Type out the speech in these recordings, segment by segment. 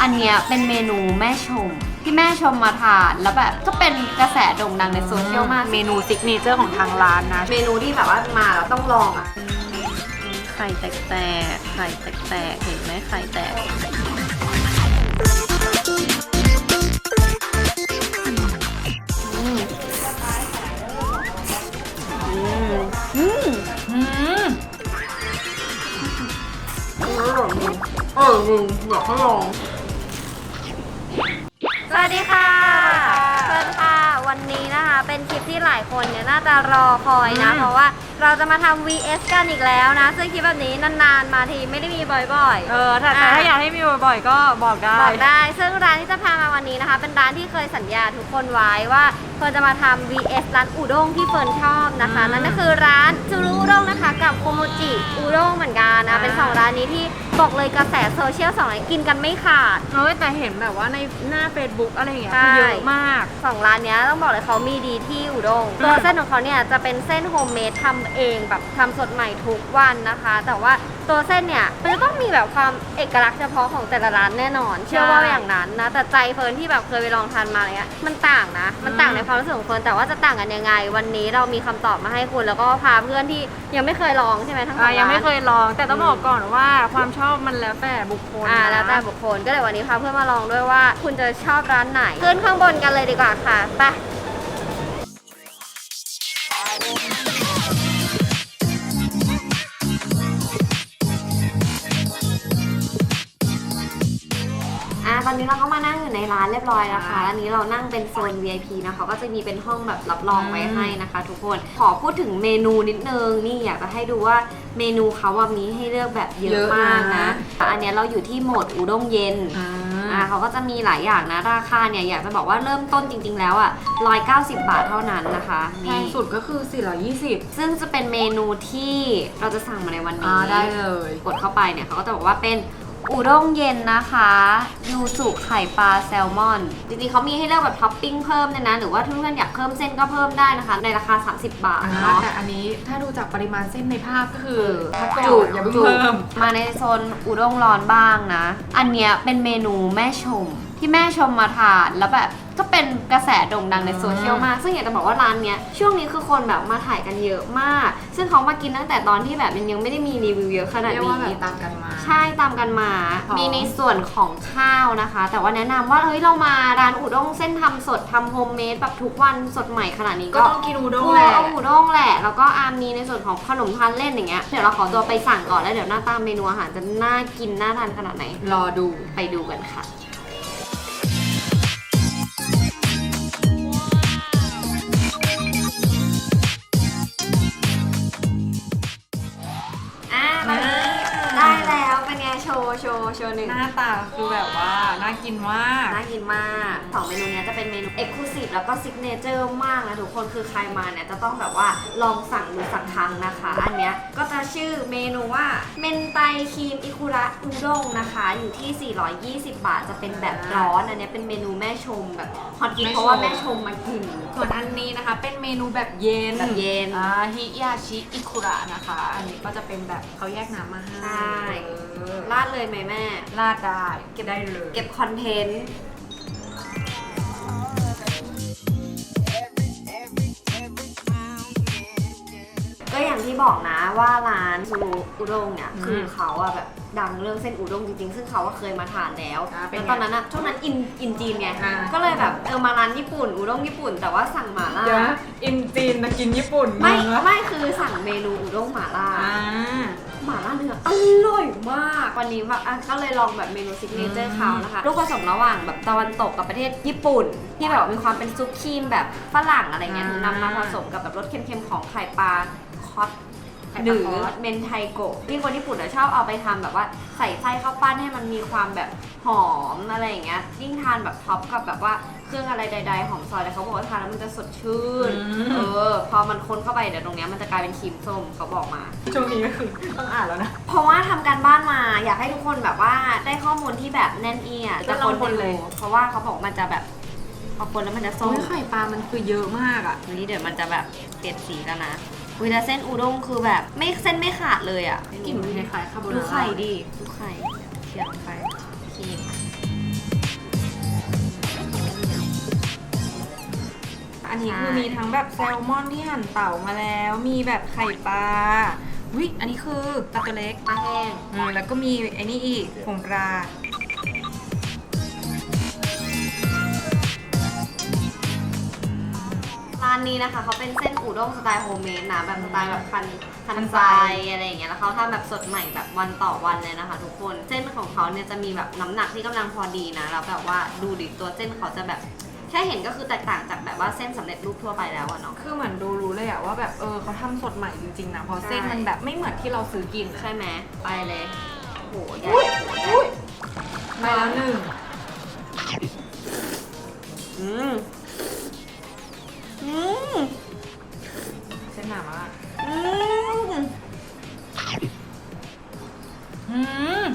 อันเนี้ยเป็นเมนูแม่ชม ที่แม่ชมมาทานแล้วแบบก็เป็นกระแสโด่งดังในโซเชียลมาก เมนูซิกเนเจอร์ของทางร้านนะ เมนูที่แบบว่ามาแล้วต้องลองอะ ไข่แตกแตกไข่แตกแตกเห็นไหมไข่แตก อืมอืมเออจริงอยากให้ลอง สวัสดีค่ะเชิญค่ะ วันนี้นะคะเป็นคลิปที่หลายคนเนี่ยน่าจะรอคอยนะ อืม เพราะว่าเราจะมาทำ VS กันอีกแล้วนะ ซึ่งคลิปแบบนี้นานๆ มาทีไม่ได้มีบ่อยๆเออถ้าแต่ถ้าอยากให้มีบ่อยๆ ก็บอกได้บอกได้ ซึ่งร้านที่จะพามาวันนี้นะคะ เป็นร้านที่เคยสัญญาทุกคนไว้ว่าเฟิร์นจะมาทำ VS ร้านอุด้งที่เฟิร์นชอบนะคะ อืมนั่นก็คือร้านจูรุอุด้งนะคะ กับโคโมจิอุด้งเหมือนกันนะอ่าเป็นสองร้านนี้ที่ บอกเลยกระแสโซเชียลสองร้านกินกันไม่ขาดเฮ้ยแต่เห็นแบบว่าในหน้า Facebook อะไรอย่างเงี้ยใช่ คือเยอะมาก สองร้านเนี้ยต้องบอกเลยเขามีดีที่อุด้งอืม ตัวเส้นของเขาเนี่ยจะเป็นเส้นโฮมเมดทำเองแบบทำสดใหม่ทุกวันนะคะ แต่ว่า ตัวเส้นเนี่ยมันจะต้องมีแบบความเอกลักษณ์เฉพาะของแต่ละร้านแน่นอน เชื่อว่าอย่างนั้นนะ แต่ใจเฟิร์นที่แบบเคยไปลองทานมาอะไรเงี้ยมันต่างนะ มันต่างในความรู้สึกของเฟิร์นแต่ว่าจะต่างกันยังไง วันนี้เรามีคำตอบมาให้คุณ แล้วก็พาเพื่อนที่ยังไม่เคยลองใช่ไหมทั้งสออะงยังไม่ร้านเคยลองแต่ต้องบอกก่อนว่าความชอบมันแล้วแต่บุคคลอ่านะแล้วแต่บุคคลก็เดี๋ยววันนี้พาเพื่อนมาลองด้วยว่า คุณจะชอบร้านไหน ขึ้นข้างบนกันเลยดีกว่าค่ะไป นนี้เราก็มานั่งอยู่ในร้านเรียบร้อยแล้วค่ะอันนี้เรานั่งเป็นโซน VIP นะเขาก็จะมีเป็นห้องแบบรับรองไว้ให้นะคะ ทุกคนขอพูดถึงเมนูนิดนึงนี่อยากจะให้ดูว่าเมนูเขาว่ามีให้เลือกแบบเยเยอะอะมากนะนะ อันเนี้ยเราอยู่ที่โหมดอุด้งเย็นอ่าอ่าเขาก็จะมีหลายอย่างนะ ราคาเนี่ยอยากจะบอกว่าเริ่มต้นจริง ๆ แล้วอะ190 บาทเท่านั้นนะคะแพนี่งสุดก็คือ 420 ซึ่งจะเป็นเมนูที่เราจะสั่งมาในวันอ่านี้ได้เลย กดเข้าไปเนี่ยเขาก็จะบอกว่าเป็น อุด้งเย็นนะคะ ยูสุไข่ปลาแซลมอน จริงๆเขามีให้เลือกแบบท็อปปิ้งเพิ่มเนี่ยนะ หรือว่าถ้าเพื่อนๆอยากเพิ่มเส้นก็เพิ่มได้นะคะ ในราคา 30 บาทอ่าเนาะ แต่อันนี้ถ้าดูจากปริมาณเส้นในภาพก็คือเออถ้าก่อนจุอย่าเพิ่งจุเพิ่ม มาในโซนอุด้งร้อนบ้างนะ อันเนี้ยเป็นเมนูแม่ชม ที่แม่ชมมาทานแล้วแบบก็เป็นกระแสโด่งดังในโซเชียลมาก ซึ่งอยากจะบอกว่าร้านเนี้ยช่วงนี้คือคนแบบมาถ่ายกันเยอะมาก ซึ่งเขามากินตั้งแต่ตอนที่แบบมันยังไม่ได้มีรีวิวเยอะขนาดเรียกว่านี้แบบตามกันมา ใช่ตามกันมา ของ มีในส่วนของข้าวนะคะ แต่ว่าแนะนำว่าเฮ้ยเรามาร้านอุด้งเส้นทำสดทำโฮมเมดแบบทุกวันสดใหม่ขนาดนี้ก็ก็ต้องกินอูด้งโอ้แหละ เอาอุด้งแหละ แล้วก็อามีในส่วนของขนมทานเล่นอย่างเงี้ย เดี๋ยวเราขอตัวไปสั่งก่อนแล้วเดี๋ยวหน้าตาเมนูอาหารจะน่ากินน่าทานขนาดไหน รอดู ไปดูกันค่ะอะ โชว์โชว์หนึ่งหน้าตาคือแบบว่าน่ากินมาก น่ากินมากสองเมนูเนี้ยจะเป็นเมนู Exclusive แล้วก็ Signature มากนะทุกคนคือใครมาเนี่ยจะต้องแบบว่าลองสั่งดูสักครั้งนะคะ อันเนี้ยก็จะชื่อเมนูว่าเมนไตครีมอิคุระอุด้งนะคะอยู่ที่ 420 บาทจะเป็นแบบร้อนอันเนี้ยเป็นเมนูแม่ชมแบบฮอตฮิตแม่ชมเพราะว่าแม่ชมมากิน ส่วนอันนี้นะคะ เป็นเมนูแบบเย็นแบบเย็นอ่าฮิยาชิอิคุระนะคะ อันนี้ก็จะเป็นแบบเขาแยกน้ำมาให้ใช่เออราดเลยไหมแม่ราดได้เก็บได้เลย เก็บคอนเทนต์ ก็อย่างที่บอกนะว่าร้านซูรุอุด้งเนี่ยอืมคือเขาอะแบบดังเรื่องเส้นอุด้งจริงๆ ซึ่งเขาอะเคยมาทานแล้วอ่าเป็นแล้วไงตอนนั้นอะช่วงนั้นอินอินจีนไงอ่า ก็เลยแบบเออมาร้านญี่ปุ่นอุด้งญี่ปุ่น แต่ว่าสั่งหม่าล่าเดี๋ยวนะอินจีนนะกินญี่ปุ่นไม่งงละไม่คือสั่งเมนูอุด้งหม่าล่า อ่า หม่าล่าเนื้ออร่อยมาก วันนี้แบบอะก็เลยลองแบบเมนูซิกเนเจออืร์มเขานะคะลูกผสมระหว่างแบบตะวันตกกับประเทศญี่ปุ่น ที่แบบมีความเป็นซุปครีมแบบฝรั่งอะไรเงี้ยถึงนำมาผสมกับแบบรสเค็มๆของไข่ปลาคอสไข่หปลารือคอสเมนไทโกะที่คนญี่ปุ่นอะชอบเอาไปทำแบบว่าใส่ไส้ข้าวปั้นให้มันมีความแบบหอมอะไรอย่างเงี้ยยิ่งทานแบบท็อปกับแบบว่า เครื่องอะไรใดๆหอมซอยแต่เขาบอกว่าทานแล้วมันจะสดชื่นเออ พอมันค้นเข้าไปเดี๋ยวตรงเนี้ยมันจะกลายเป็นครีมส้มเขาบอกมา ช่วงนี้ก็คือต้องอ่านแล้วนะ เพราะว่าทำการบ้านมาอยากให้ทุกคนแบบว่าได้ข้อมูลที่แบบแน่นเอียดจะลองคนเลยดูเพราะว่าเขาบอกมันจะแบบพอคนแล้วมันจะส้มโอ้ยไข่ปลามันคือเยอะมากอะ วันนี้เดี๋ยวมันจะแบบเปลี่ยนสีแล้วนะวิแต่เส้นอุด้งคือแบบไม่เส้นไม่ขาดเลยอะกลิ่นมันคล้ายๆคาโบนาร่าดูไข่ดิ ดูไข่เขียงไข่ขี ดนี้ใช่คือมีทั้งแบบแซลมอนที่หั่นเต่ามาแล้ว มีแบบไข่ปลาวิอันนี้คือปลาตัวเล็กปลาแห้งอืมแล้วก็มีไอ้นี่อีกผงปลาร้านนี้นะคะเขาเป็นเส้นอูด้งสไตล์โฮมเมดนะแบบสไตล์แบบคันคันคันไซไซอะไรอย่างเงี้ยแล้วเขาทำแบบสดใหม่แบบวันต่อวันเลยนะคะ ทุกคนเส้นของเขาเนี่ยจะมีแบบน้ำหนักที่กำลังพอดีนะแล้วแบบว่าดูดิตัวเส้นเขาจะแบบ แค่เห็นก็คือแตกต่างจากแบบว่าเส้นสำเร็จรูปทั่วไปแล้วอะเนาะ คือเหมือนดูรู้เลยอะว่าแบบเออเขาทำสดใหม่จริงๆนะเพราะเส้นใช่มันแบบไม่เหมือนที่เราซื้อกินอะใช่ไหมไปเลยโอ้โหใหญ่อุ้ยไปแล้วหนึ่งอืมอืมเส้นหนามากอืมอืม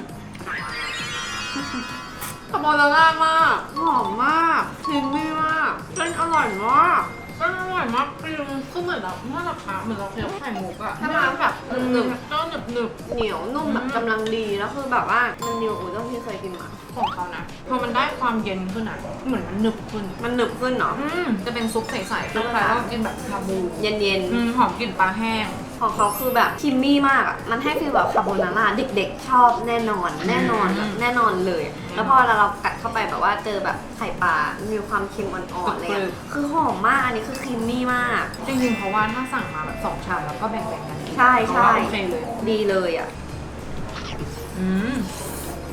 คาโบนาร่ามาก หอมมากครีมมี่มากเส้นอร่อยมากก็อร่อยมากจริงคือเหมือนเราเมื่อราคาเหมือนเราเคี้ยวไข่มุกอะใช่ไหมแบบหนึบก็หนึบหนึบเหนียวนุ่มแบบกำลังดีแล้วคือแบบว่ามันนิวอูด้งที่เคยกินมา ๆของเขานะพอมันได้ความเย็นขึ้นอะเหมือนมันหนึบขึ้น มันหนึบขึ้นเนาะ อืมจะเป็นซุปใสๆคล้ายๆว่ากินแบบชาบูเย็นอืมหอมกลิ่นปลาแห้ง ๆ ของเขาคือแบบครีมมี่มากอะมันให้ฟีลแบบคาโบนาร่าเด็กๆ ชอบแน่นอน แน่นอนอืมแน่นอนเลย แล้วพอเราเรากัดเข้าไปแบบว่าเจอแบบไข่ปลา มีความเค็มอ่อนๆเลยอะคือหอมมาก อันนี้คือครีมมี่มาก จริงๆเพราะว่าถ้าสั่งมาแบบสองชามแล้วก็แบ่งๆกันใช่ใช่เพราะว่าโอเคเลย ดีเลยอะ อืม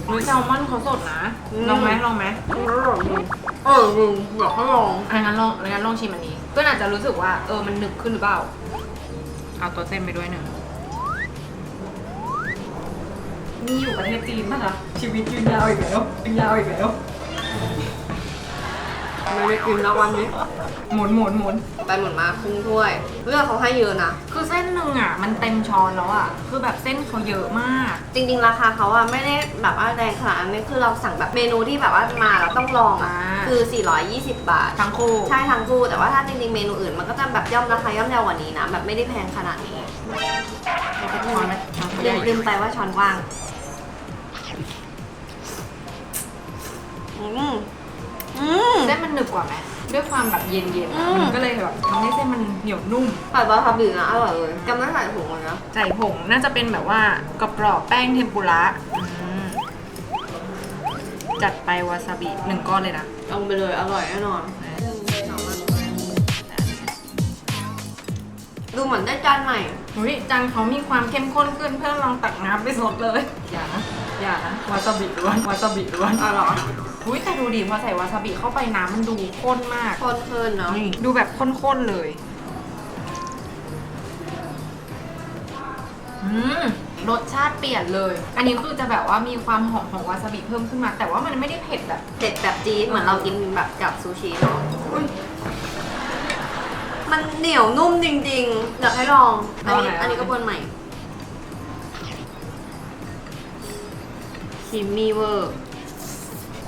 อุ้ยแซลมอนเขาสดนะ อืม ลองไหมลองไหมเออมึงบอกให้ลอง อันนั้นลองอันนั้นลองชิมอันนี้ เพื่อนอาจจะรู้สึกว่า เออ มันหนึบขึ้นหรือเปล่า เอาตัวเส้นไปด้วยหนึ่ง นี่อยู่ประเทศจีนป่ะคะชีวิตยืนยาวอีกแล้วยืนยาวอีกแล้วไม่ได้กินแล้ววันนี้ หมุนหมุนหมุนไปหมดมาครึ่งถ้วยเลือกเขาให้เยอะนะ คือเส้นหนึ่งอะ มันเต็มช้อนแล้วอะ คือแบบเส้นเขาเยอะมาก จริง ๆ ราคาเขาอะไม่ได้แบบว่าแรงขนาดนั้นคือเราสั่งแบบเมนูที่แบบว่ามาแล้วต้องลองอะอ่าคือ 420 บาท ทั้งคู่ ใช่ทั้งคู่ แต่ว่าถ้าจริง ๆ เมนูอื่นมันก็จะแบบย่อมราคาย่อมเยาวกว่านี้นะ แบบไม่ได้แพงขนาดนี้เราก็ช้อนไหมช้อนเขาใหลืญ่มลืมไปว่าช้อนว่าง อืมอืม เส้นมันหนึบกว่าไหมด้วยความแบบเย็นๆอือะม มันก็เลยแบบทำให้เส้นมันเหนียวนุ่มไข่ปลาคาบินะอร่อยเลยจำไม่ใส่ถุงเลยนะใส่ผงน่าจะเป็นแบบว่ากรอบๆแป้งเทมปุระอืมจัดไปวาซาบิหนึ่งก้อนเลยนะลงไปเลยอร่อยแน่นอน ดูเหมือนได้จานใหม่ อุ้ยจังเขามีความเข้มข้นขึ้นเพื่อนลองตักน้ำไปสดเลย อย่านะ อย่านะวาซาบิล้วนวาซาบิล้วนอร่อยอุ้ยแต่ดูดิพอใส่วาซาบิเข้าไปน้ำมันดูข้นมาก คนคืนเนาะนี่ดูแบบข้นๆเลย อืม รสชาติเปลี่ยนเลย อันนี้คือจะแบบว่ามีความหอมของวาซาบิเพิ่มขึ้นมา แต่ว่ามันไม่ได้เผ็ดแบบ เผ็ดแบบจี๊ดเหมือนเรากินแบบกับซูชิเนาะอุ้ยมันเหนียวนุ่มจริงๆอยากให้ลองอันนี้ลองไหน อันนี้ก็บนใหม่ คิมมี่เวอร์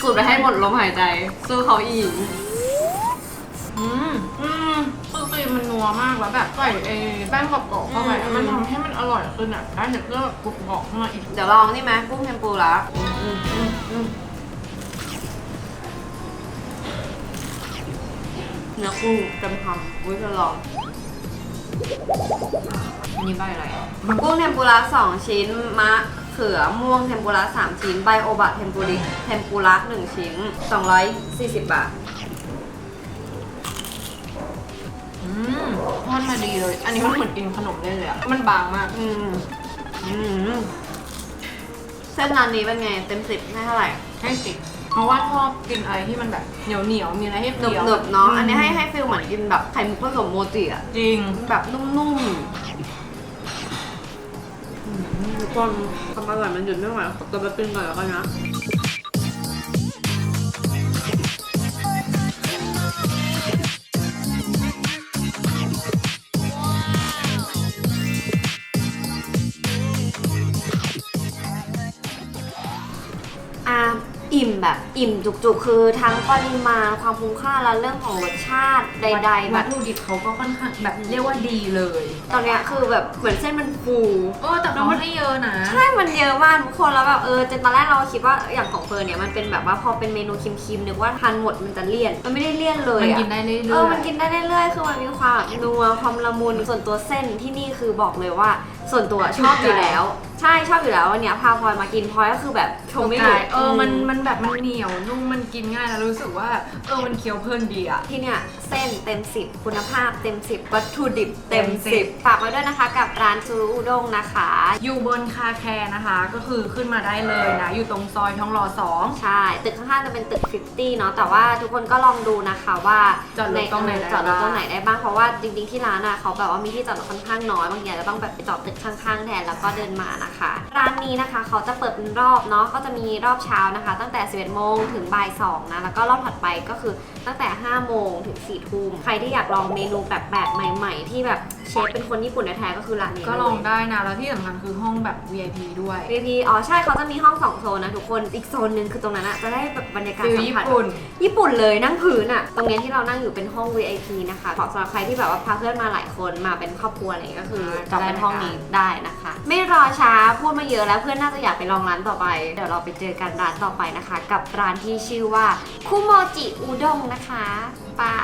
สูดไปให้หมดลมหายใจสู้เขาอีกอืมอืมคือครีมมันนัวมากแล้วแบบใส่ไอ้แป้งกรอบๆเข้าไปอะอืมมันทำให้มันอร่อยขึ้นอะได้เห็นก็กรุบกรอบขึ้นมาอีก เดี๋ยวลองนี่ไหมกุ้งเทมปุระอืมอืมอืมเนื้อกุ้งเต็มคำอุ้ยจะลองอันนี้ใบอะไรอะกุ้งเทมปุระสองชิ้นมะ เขือม่วงเทมปุระสามชิ้นใบโอบะเทมปุริเทมปุระหนึ่งชิ้นสองร้อยสี่สิบบาท อืมทอดมาดีเลย อันนี้มันเหมือนกินขนมเล่นเลยอะมันบางมาก อืมอืมเส้นร้านนี้เป็นไง เต็มสิบให้เท่าไหร่ ให้สิบเพราะว่าชอบกินอะไรที่มันแบบเหนียวเหนียวๆมีอะไรให้หนึบเคี้ยวหนึบๆเนาะมอันนี้ให้ให้ฟิลเหมือนกินแบบไข่มุกผสมโมจิอะจริง แบบนุ่มๆอืมทุก คนความอร่อยมันหยุดไม่ไหวขอตัวไปกินก่อนแล้วกันนะ แแบบอิ่มจุกๆ คือทั้งปริมาณความคุ้มค่าและเรื่องของรสชาติใด ๆ แบวัตบ ถุดิบเขาก็ค่อนข้างแบบเรียกว่าดีเลยตอนเนี้ยคือแบบเหมือนเส้นมันฟูโอ้แต่เขาให้เยอะนะ ใช่มันเยอะมากทุกคนแล้วแบบเออจนตอนแรกเราคิดว่าอย่างของเฟิร์นเนี่ยมันเป็นแบบว่าพอเป็นเมนูคิมๆนึกว่าทานหมดมันจะเลี่ยน มันไม่ได้เลี่ยนเลยมันอะกินได้เรื่อยๆ เออมันกินได้เรื่อยๆคือมันมีความแบบนัวความละมุนส่วนตัวเส้นที่นี่คือบอกเลยว่า ส่วนตัวชอบอยู่แล้ว ใช่ชอบอยู่แล้ววันเนี้ยพาพลอยมากินพลอยก็คือแบบชมไม่หยุดเออมันมันแบบมันเหนียวนุ่มมันกินง่ายแล้วรู้สึกว่าเออมันเคี้ยวเพลินดีอะที่เนี่ยเส้นเต็ม 10 คุณภาพเต็ม 10 วัตถุดิบเต็มเต็มสิบ10 ฝากไว้ด้วยนะคะกับร้านซูรุอุด้งนะคะ อยู่บนคาแคร์นะคะ ก็คือขึ้นมาได้เลยนะ อยู่ตรงซอยทองหล่อสองใช่ ตึกข้างๆจะเป็นตึก 50 เนาะแต่ว่าทุกคนก็ลองดูนะคะว่าจอดรถตรงไหนได้จอดรถบ้างตรงไหนได้บ้างเพราะว่าจริงๆที่ร้านอะเขาแบบว่ามีที่จอดรถค่อนข้างน้อยบางทีอาจจะต้องแบบไปจอดตึกข้างๆแทนแล้วก็เดินมานะคะ ร้านนี้นะคะเขาจะเปิดเป็นรอบเนาะก็จะมีรอบเช้านะคะ ตั้งแต่ 11โมงถึงบ่าย2นะแล้วก็รอบถัดไปก็คือตั้งแต่ 5 โมงถึง4ทุ่มใครที่อยากลองเมนูแบบแบบใหม่ ๆ ที่แบบ เชฟเป็นคนญี่ปุ่นแท้ๆก็คือร้านนี้ก็ลองได้นะ แล้วที่สำคัญคือห้องแบบ VIP ด้วย VIP อ๋อใช่เขาจะมีห้องสองโซนนะทุกคนอีกโซนหนึ่งคือตรงนั้นอะจะได้แบบบรรยากาศฟิลสัมญี่ผัส ปุ่น ญี่ปุ่นเลยนั่งพื้นอะตรงเนี้ยที่เรานั่งอยู่เป็นห้อง VIP นะคะเหมาะสำหรับใครที่แบบว่าพาเพื่อนมาหลายคนมาเป็นครอบครัวอะไรอย่างเงี้ยก็คือจองเป็นห้องนี้ได้นะคะ ไม่รอช้าพูดมาเยอะแล้วเพื่อนน่าจะอยากไปลองร้านต่อไป เดี๋ยวเราไปเจอกันร้านต่อไปนะคะ กับร้านที่ชื่อว่าคุโมจิอุด้งนะคะบา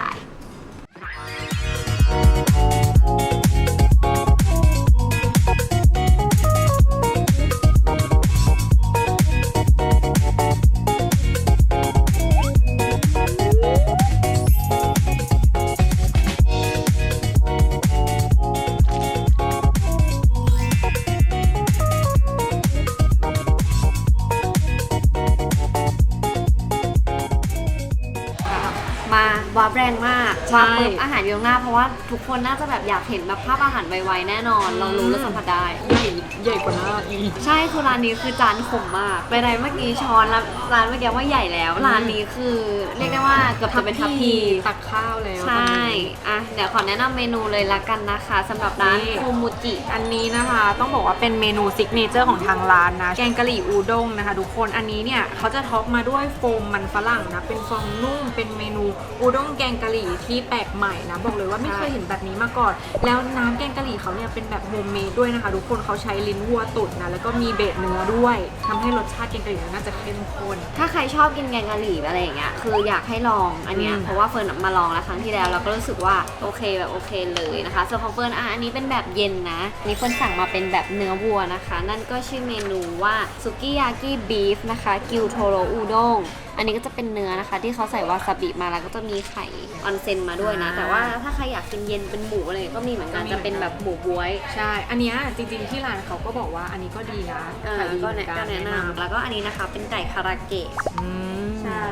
ใช่วาร์ปปุ๊บอาหารอยู่ตรงหน้าเพราะว่าทุกคนน่าจะแบบอยากเห็นแบบภาพอาหารไวๆแน่นอน เรารู้และสัมผัสได้ ใหญ่ใหญ่กว่าหน้าอีก ใช่คือร้านนี้คือจานขมมากไปไหนเมื่อกี้ช้อนแล้วร้านเมื่อกี้ว่าใหญ่แล้ว ร้านนี้คือเรียกได้ว่าเกือบจะเป็นทัพพี ตักข้าวแล้วใช่ อะ เดี๋ยวขอแนะนำเมนูเลยละกันนะคะสำหรับร้านนี่คูมูจิ อันนี้นะคะ ต้องบอกว่าเป็นเมนูซิกเนเจอร์ของทางร้านนะ แกงกะหรี่อูด้งนะคะทุกคน อันนี้เนี่ยเขาจะท็อปมาด้วยโฟมมันฝรั่งนะ เป็นฟองนุ่ม เป็นเมนูอูด้งแกงกะหรี่ที่แปลกใหม่นะ บอกเลยว่าไม่เคยเห็นแบบนี้มาก่อน แล้วน้ำแกงกะหรี่เขาเนี่ยเป็นแบบโฮมเมดด้วยนะคะทุกคนเขาใช้ลิ้นวัวตุ๋นนะแล้วก็มีเบสเนื้อด้วยทำให้รสชาติแกงกะหรี่น่าจะเข้มข้น ถ้าใครชอบกินแกงกะหรี่อะไรอย่างเงี้ยคืออยากให้ลองอันเนี้ยอืม เพราะว่าเฟิร์นมาลองแล้วครั้งที่แล้วเราก็รู้สึกว่าโอเคแบบโอเคเลยนะคะส่วนของเฟิร์นอะอันนี้เป็นแบบเย็นนะอันนี่เฟิร์นสั่งมาเป็นแบบเนื้อวัวนะคะ นั่นก็ชื่อเมนูว่าสุกิยากิบีฟนะคะกิวโทโรอูด้ง อันนี้ก็จะเป็นเนื้อนะคะ ที่เขาใส่วาซาบิมาแล้วก็จะมีไข่ออนเซนมาด้วยนะ แต่ว่าถ้าใครอยากกินเย็นเป็นหมูอะไรก็มีเหมือนกันจะเป็นแบบหมูบ๊วย ใช่ อันเนี้ยจริงๆที่ร้านเขาก็บอกว่าอันนี้ก็ดีนะเออขายดีก็เหมืแนะอนก็แนะนำแล้วก็อันนี้นะคะเป็นไก่คาราเกะอืมใช่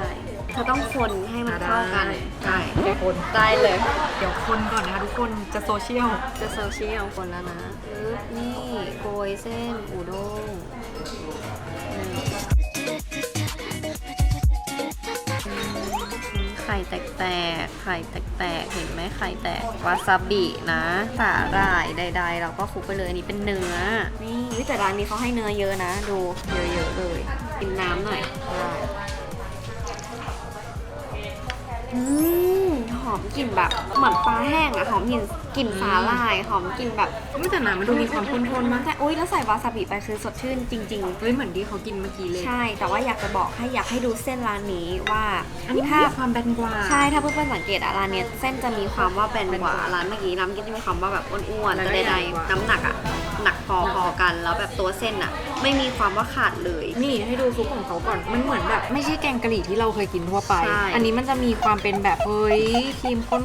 เธอต้องคนให้มันเข้ากันใช่แค่คนได้เลย เดี๋ยวคนก่อนนะคะทุกคนจะโซเชียลจะโซเชียลคนแล้วนะปึ๊บนี่โกยเส้นอุด้ง ข่แตกๆ ไข่แตกๆ เห็นไหมไข่แตก วาซาบินะ สาหร่ายใดๆ เราก็คลุกไปเลยอันนี้เป็นเนื้อ นี่วิแต่ร้านนี้เขาให้เนื้อเยอะนะ ดูเยอะๆเลย กินน้ำหน่อยได้ อืมหอมกลิ่นแบบเหมือนปลาแห้งอะหอมกลิ่นกลิ่นสาหร่ายหอมกลิ่นแบบไม่แต่น้ำมันดูมีความข้นๆมากแต่อุ้ยแล้วใส่วาซาบิไปคือสดชื่นจริงเฮ้ยเหมือนที่เขากินเมื่อกี้เลยๆใช่ แต่ว่าอยากจะบอกให้อยากให้ดูเส้นร้านนี้ว่าอันนี้ถ้ามีความแบนกว่าใช่ถ้าเพื่อนๆสังเกตอะร้านเนี้ยเส้นจะมีความว่าแบนกว่าแบนกว่าร้านเมื่อกี้น้ำก็จะมีความว่าแบบอ้วนๆแล้วก็แต่ใหญ่ใดกว่าๆน้ำหนักอะ หนักพอๆกันแล้วแบบตัวเส้นอะไม่มีความว่าขาดเลย นี่ให้ดูซุปของเขาก่อน มันเหมือนแบบ ไม่ใช่แกงกะหรี่ที่เราเคยกินทั่วไป ใช่ อันนี้มันจะมีความเป็นแบบเฮ้ยครีมข้น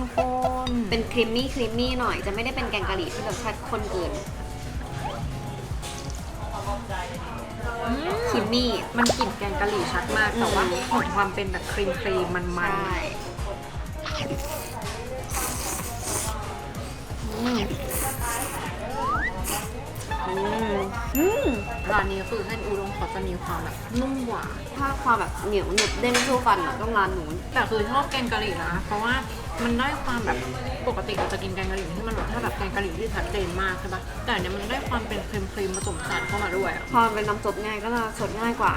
ๆ เป็นครีมมี่ครีมมี่หน่อยจะไม่ได้เป็นแกงกะหรี่ที่แบบชัดข้นเกินครีมมี่ มันกลิ่นแกงกะหรี่ชัดมาก แต่ว่าของความเป็นแบบครีมครีมๆมันมันใช่อืม อืมอืมร้านนี้คือเส้นอูด้งเขาจะมีความแบบนุ่มกว่าถ้าความแบบเหนียวหนึบเด้งสู้ฟันอะต้องร้านนู้นแต่คือชอบแกงกะหรี่นะ เพราะว่ามันได้ความแบบปกติเราจะกินแกงกะหรี่ที่มันแบบถ้าแบบแกงกะหรี่ที่ชัดเจนมากใช่ปะแต่อันเนี้ยมันได้ความเป็นครีมครีมๆผสมสารเข้ามาด้วยอะ พอมันเป็นน้ำซุปง่ายก็จะสดง่ายกว่า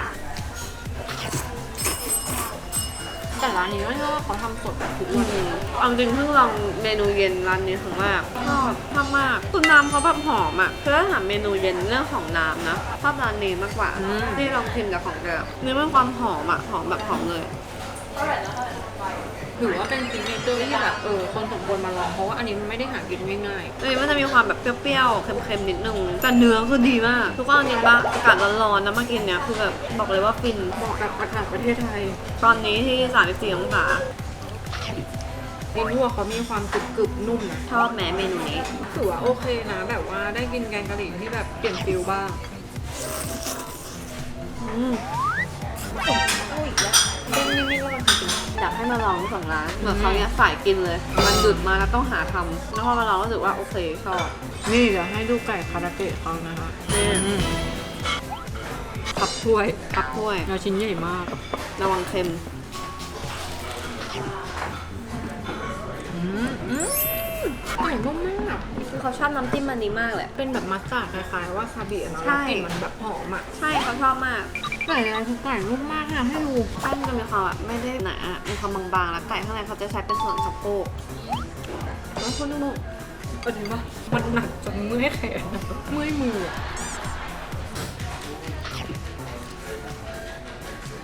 แต่ร้านนี้ก็เชื่อว่าเขาทำสดแบบทุกอืวันมเอาจริงเพิ่งลองเมนูเย็นร้านนี้ครั้งแรกชอบชอบมากคือน้ำเขาแบบหอมอะคือถ้าถามเมนูเย็นเรื่องของน้ำนะชอบร้านนี้มากกว่าที่ลองชิมกับของเดิมนี่มันความหอมอะหอมแบบหอมเลยถือ ว่าเป็นซิกเนเจอร์ที่แบบเออคนสมควรมาลองเพราะว่าอันนี้มันไม่ได้หากินง่ายอันนี้มันจะมีความแบบเปรี้ยวๆเค็มๆนิดนึงแต่เนื้อคือดีมาก ทุกคนจริงปะอากาศร้อนๆนะมากินเนี้ยคือแบบบอกเลยว่าฟินๆเหมาะกับอากาศประเทศไทย ตอนนี้ที่ 34 องศาดินทั่วเขามีความกรึบกรึบๆนุ่มนะชอบแม้เมนูนี้ถือว่าโอเคนะ แบบว่าได้กินแกงกะหรี่ที่แบบเปลี่ยนฟิลบ้างอืม เล่นนิ่งๆก็ลองจริงอยากให้มาลองทั้งสองร้านเหมือนเขาเนี้ยสายกินเลย มันหยุดมาแล้วต้องหาทำแล้วพอมาลองก็รู้สึกว่าโอเคชอบๆนี่เดี๋ยวให้ดูไก่คาราเกะเขานะคะนี่ขับถ้วยปักถ้วยเราชิ้นใหญ่มาก ระวังเค็ม อืมอืมไก่นุ่มมากคือเขาชอบน้ำจิ้มมันนี้มากเลยเป็นแบบมัสตาร์ดคล้ายๆ ว่าซาบิอะเนาะใช่แล้วกลิ่นมันแบบหอมอะ ใช่เขาชอบมาก ไก่อะไรคือไก่นุ่มมากค่ะให้ดูแป้งจะมีความแบบไม่ได้หนามีความบางๆ แล้วไก่ข้างในเขาจะใช้เป็นส่วนสะโพกแล้วคนนุ่มเป็นไงปะมันหนักจนเมื่อยแขนเมื่อยมือ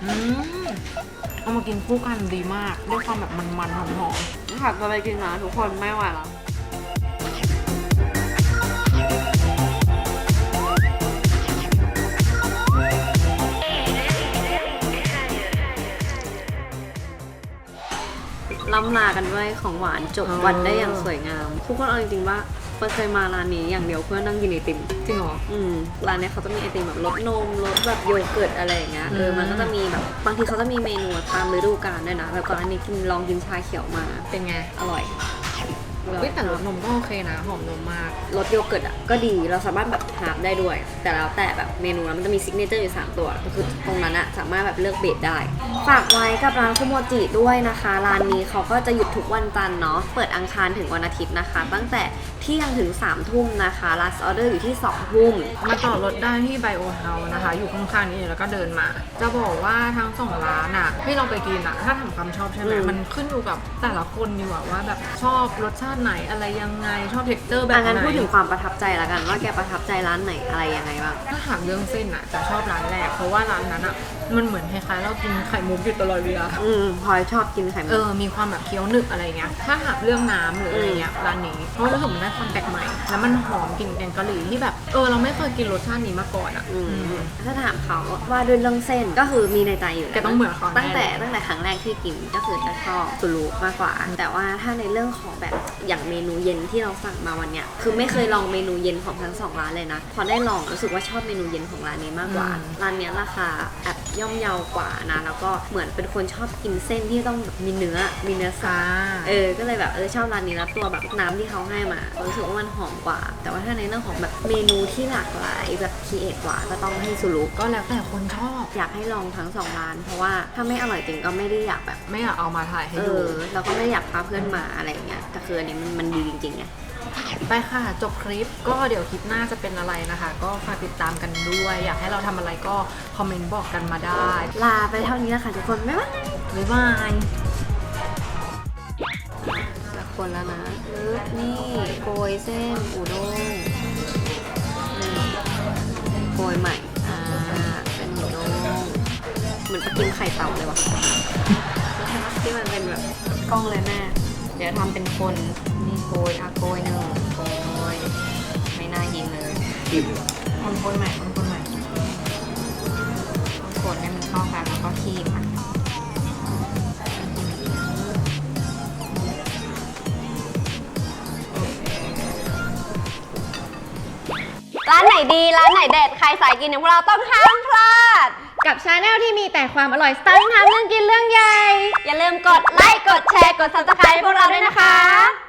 อืมเอามากินคู่กันดีมากด้วยความแบบมันๆหอมค่ะจะไปกินนะทุกคนไม่ไหวแล้ว ล้ำลากันด้วยของหวานจบวันได้อย่างสวยงาม ทุกคนเอาจริงๆว่าเฟิร์สเคยมาร้านนี้อย่างเดียวเพื่อนั่งกินไอติมๆจริงเหรอ อืมร้านเนี้ยเขาจะมีไอติมแบบรสนมรสแบบโยเกิร์ตอะไรอย่างเงี้ย เอออืมมันก็จะมีแบบบางทีเขาจะมีเมนูตามฤดูกาลด้วยนะ แบบก่อนอันนี้กินลองกินชาเขียวมา เป็นไง อร่อย เฮ้ยแต่รสนมก็โอเคนะหอมนมมาก รสโยเกิร์ตอะก็ดีเราสามารถแบบหาบได้ด้วย แต่แล้วแต่แบบเมนูแล้วมันจะมีซิกเนเจอร์อยู่สามตัว ก็คือตรงนั้นอะสามารถแบบเลือกเบสได้ ฝากไว้กับร้านคุโมจิด้วยนะคะ ร้านนี้เขาก็จะหยุดทุกวันจันทร์เนาะเปิดอังคารถึงวันอาทิตย์นะคะ ตั้งแต่เที่ยงถึง3ามทุ่มนะคะ last order อยู่ที่2ทุ่มมาต่อรถได้ที่ไบโอเฮาส์นะคะ อยู่ข้างๆนี้แล้วก็เดินมา จะบอกว่าทั้งสองร้านอะที่เราไปกินอะถ้าถามความชอบใช่ไหมอืมมันขึ้นอยู่กับแต่ละคนดีกว่าว่าแบบชอบรสชาติไหนอะไรยังไงชอบเท็กเจอร์แบบอะไหนงั้นพูดถึงความประทับใจแล้วกัน ว่าแกประทับใจร้านไหนอะไรยังไงบ้าง ถ้าถามเรื่องเส้นอะจะชอบร้านแรกเพราะว่าร้านนั้นอะ มันเหมือนคล้ายๆเรากินไข่มุกอยู่ตลอดเวลา อืมพลอยชอบกินไข่มุเอกอ มีความแบบเคี้ยวหนึบอะไรเงี้ย ถ้าหากเรื่องน้ำหรืออะไรเงี้ยร้านนี้ เพราะรู้สึกมันได้ความแปลกใหม่ แล้วมันหอมกลิ่นแกงกะหรี่ที่แบบ เออ เราไม่เคยกินรสชาตินี้มาก่อนอะ อืมอืมถ้าถามเขาว่าด้วยเรื่องเส้นก็คือมีในใจอยู่แล้วแกต้องเหมือนเขาแน่ตั้งแต่ตั้งแต่ครั้งแรกที่กินก็คือจะชอบสุรุมากกว่า แต่ว่าถ้าในเรื่องของแบบอย่างเมนูเย็นที่เราสั่งมาวันเนี้ยคือไม่เคยลองเมนูเย็นของทั้งสองร้านเลยนะพอได้ลองรู้สึกว่าชอบเมนูเย็นของร้านนี้มากกว่า ร้านเนี้ยราคาแอบย่อมเยาวกว่านะ แล้วก็เหมือนเป็นคนชอบกินเส้นที่ต้องแบบมีเนื้อมีเนื้อสัค่ะตว์เออก็เลยแบบเออชอบร้านนี้แล้วตัวแบบน้ำที่เขาให้มารู้สึกว่ามันหอมกว่า แต่ว่าถ้าในเรื่องของแบบเมนูที่หลากหลายแบบคีเอทกว่าก็ต้องให้สุรุก็แล้วแต่คนชอบอยากให้ลองทั้งสองร้านเพราะว่าถ้าไม่อร่อยจริงก็ไม่ได้อยากแบบไม่อยากเอามาถ่ายให้เอดูอเราก็ไม่ได้อยากพาเพื่อนมาอะไรอย่างเงี้ยแต่คืออันนี้มันมันดีจริงๆไง ไปค่ะ จบคลิปก็เดี๋ยวคลิปหน้าจะเป็นอะไรนะคะ ก็ฝากติดตามกันด้วย อยากให้เราทำอะไรก็คอมเมนต์บอกกันมาได้ ลาไปเท่านี้แล้วค่ะทุกคนบ๊ายบายบ๊ายบายละคนแล้วนะปึ๊บนี่โกยเส้นอุด้งนี่โกยใหม่อ่าเป็นอุด้งเหมือนไปกินไข่เต่าเลยวะใช่ไหมที่มันเป็นแบบกล้องเลยแม่เดี๋ยวทำเป็นคนนี่โกยอะโกยหนึ่ง เลยคนคนใหม่คนคนใหม่กดให้มันเข้ากันแล้วก็คีบมันร้านไหนดี ร้านไหนเด็ด ใครสายกินอย่างพวกเราต้องห้ามพลาด กับชาแนลที่มีแต่ความอร่อยสไตล์ทำเรื่องกินเรื่องใหญ่ อย่าลืมกดไลค์ กดแชร์ กด subscribe ให้พวกเราด้วยนะคะ